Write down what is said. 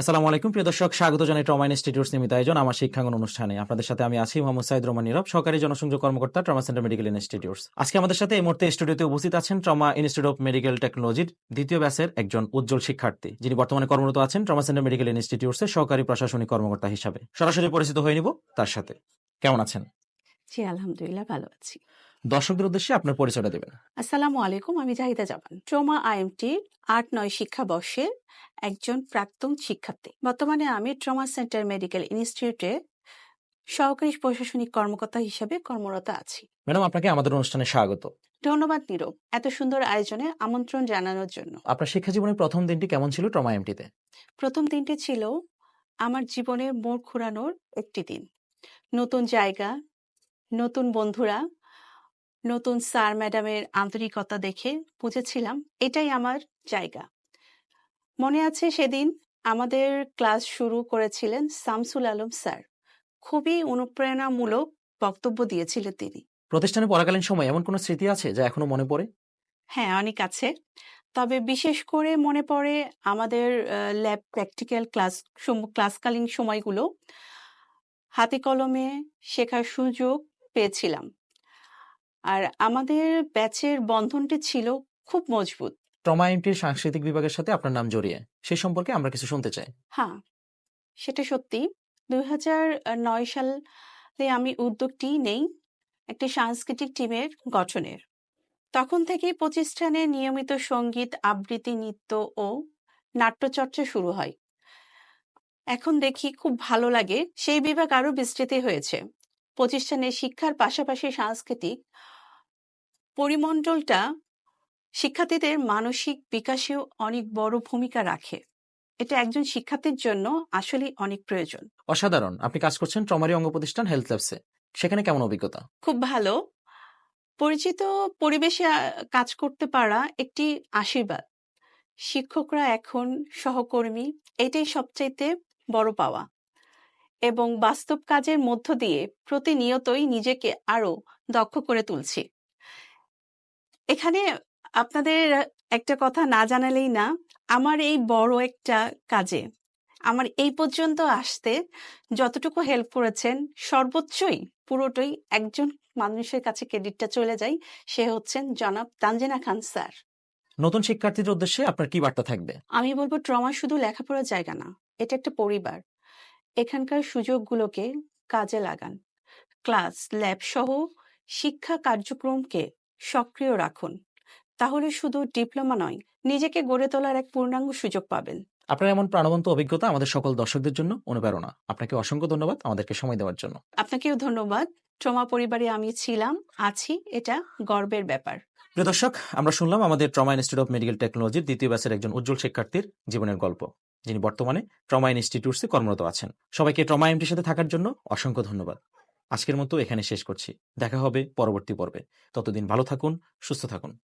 আসসালামু আলাইকুম, প্রিয় দর্শক। স্বাগত জানাই ট্রমা ইনস্টিটিউট সীমিত আয়োজন আমার শিক্ষাঙ্গন অনুষ্ঠানে। আপনাদের সাথে আমি আছি মোহাম্মদ সাইদ রহমান নীরব, সহকারী জনসংযোগ কর্মকর্তা ট্রমা সেন্টার মেডিকেল ইনস্টিটিউটস আজকে আমাদের সাথে এই মুহূর্তে স্টুডিওতে উপস্থিত আছেন ট্রমা ইনস্টিটিউট অফ মেডিকেল টেকনোলজির দ্বিতীয় ব্যাচের একজন উজ্জ্বল শিক্ষার্থী, যিনি বর্তমানে কর্মরত আছেন ট্রমা সেন্টার মেডিকেল ইনস্টিটিউটসের সহকারী প্রশাসনিক কর্মকর্তা হিসাবে। সরাসরি পরিচিত হয়ে নিব তার সাথে। কেমন আছেন? জি আলহামদুলিল্লাহ ভালো আছি। দর্শকদের উদ্দেশ্যে আপনার পরিচয়টা দেবেন। আসসালামু আলাইকুম আমি জাহিদা জামান। ট্রমা আইএমটি আট নয় শিক্ষাবর্ষের একজন প্রাক্তন শিক্ষার্থী। বর্তমানে আমি ট্রমা সেন্টার মেডিকেল ইনস্টিটিউটে সহকারী প্রশাসনিক কর্মকর্তা হিসেবে কর্মরত আছি। ম্যাডাম আপনাকে আমাদের অনুষ্ঠানে স্বাগত। ধন্যবাদ নীরব এত সুন্দর আয়োজনে আমন্ত্রণ জানানোর জন্য। আপনার শিক্ষা জীবনের প্রথম দিনটি কেমন ছিল ট্রমা এমটিতে প্রথম দিনটি ছিল আমার জীবনের মোড় ঘোরানোর একটি দিন। নতুন জায়গা নতুন বন্ধুরা নতুন স্যার ম্যাডামের আন্তরিকতা দেখে বুঝেছিলাম এটাই আমার জায়গা। মনে আছে সেদিন আমাদের ক্লাস শুরু করেছিলেন শামসুল আলম স্যার। খুবই অনুপ্রেরণামূলক বক্তব্য দিয়েছিলেন তিনি। প্রতিষ্ঠানে পড়াকালীন সময় এমন কোনো স্মৃতি আছে যা এখনও মনে পড়ে? হ্যাঁ অনেক আছে। তবে বিশেষ করে মনে পড়ে আমাদের ল্যাব প্র্যাকটিক্যাল ক্লাস ক্লাসকালীন সময়গুলো। হাতে কলমে শেখার সুযোগ পেয়েছিলাম। আর আমাদের ব্যাচের বন্ধনটি ছিল খুব মজবুত। ট্রমা এমটির সাংস্কৃতিক বিভাগের সাথে আপনার নাম জড়িয়ে সেই সম্পর্কে আমরা কিছু শুনতে চাই। হ্যাঁ সেটা সত্যি। দুই হাজার নয় সালে আমি উদ্যোগটি নেই একটি সাংস্কৃতিক টিমের গঠনের। তখন থেকেই প্রতিষ্ঠানে নিয়মিত সংগীত আবৃত্তি নৃত্য ও নাট্যচর্চা শুরু হয়। এখন দেখি খুব ভালো লাগে সেই বিভাগ আরও বিস্তৃতি হয়েছে। প্রতিষ্ঠানে শিক্ষার পাশাপাশি সাংস্কৃতিক পরিমণ্ডলটা শিক্ষার্থীদের মানসিক বিকাশেও অনেক বড় ভূমিকা রাখে। এটা একজন শিক্ষার্থীর জন্য আসলে অনেক প্রয়োজন। অসাধারণ। আপনি কাজ করছেন ট্রমারি অঙ্গ প্রতিষ্ঠান হেলথ ল্যাবসে। সেখানে কেমন অভিজ্ঞতা? খুব ভালো। পরিচিত পরিবেশে কাজ করতে পারা একটি আশীর্বাদ। শিক্ষকরা এখন সহকর্মী এটাই সবচাইতে বড় পাওয়া। এবং বাস্তব কাজের মধ্য দিয়ে প্রতিনিয়তই নিজেকে আরও দক্ষ করে তুলছি। এখানে আপনাদের একটা কথা না জানালেই না আমার এই বড় একটা কাজে আমার এই পর্যন্ত আসতে যতটুকু হেল্প করেছেন সর্বোচ্চই পুরোটাই একজন মানুষের কাছে ক্রেডিটটা চলে যায় সে হচ্ছেন জনাব তানজিনা খান স্যার। নতুন শিক্ষার্থীদের উদ্দেশ্যে আপনার কি বার্তা থাকবে? আমি বলব ট্রমা শুধু লেখাপড়ার জায়গা না এটা একটা পরিবার। এখানকার সুযোগগুলোকে কাজে লাগান। ক্লাস ল্যাব সহ শিক্ষা কার্যক্রমকে সক্রিয় রাখুন। তাহলে শুধু ডিপ্লোমা নয় নিজেকে গড়ে তোলার এক পূর্ণাঙ্গ সুযোগ পাবেন। আপনার এমন প্রাণবন্ত অভিজ্ঞতা আমাদের সকল দর্শকদের জন্য অনুপ্রেরণা। আপনাকে অসংখ্য ধন্যবাদ আমাদেরকে সময় দেওয়ার জন্য। আপনাকেও ধন্যবাদ। ট্রমা পরিবারে আমি ছিলাম আছি এটা গর্বের ব্যাপার। প্রিয় দর্শক আমরা শুনলাম আমাদের ট্রমা ইনস্টিটিউট অফ মেডিকেল টেকনোলজির দ্বিতীয় ব্যাচের একজন উজ্জ্বল শিক্ষার্থীর জীবনের গল্প। যিনি বর্তমানে ট্রমা ইনস্টিটিউটসে কর্মরত আছেন। সবাইকে ট্রমা এমটির সাথে থাকার জন্য অসংখ্য ধন্যবাদ। আজকের মতো এখানে শেষ করছি। দেখা হবে পরবর্তী পর্বে। ততদিন ভালো থাকুন, সুস্থ থাকুন।